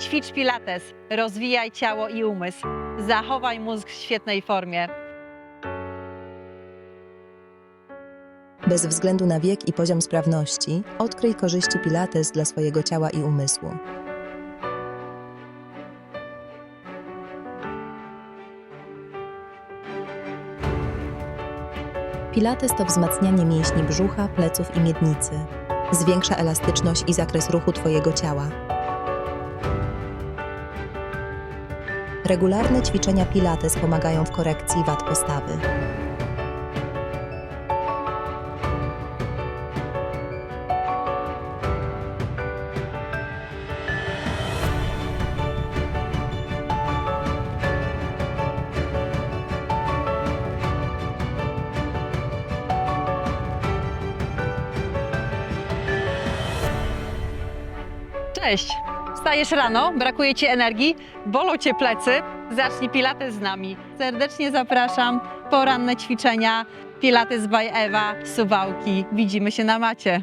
Ćwicz Pilates, rozwijaj ciało i umysł. Zachowaj mózg w świetnej formie. Bez względu na wiek i poziom sprawności, odkryj korzyści Pilates dla swojego ciała i umysłu. Pilates to wzmacnianie mięśni brzucha, pleców i miednicy. Zwiększa elastyczność i zakres ruchu Twojego ciała. Regularne ćwiczenia Pilates pomagają w korekcji wad postawy. Cześć! Wstajesz rano, brakuje Ci energii, bolą Cię plecy, zacznij Pilates z nami. Serdecznie zapraszam, poranne ćwiczenia, Pilates by Ewa, Suwałki. Widzimy się na macie.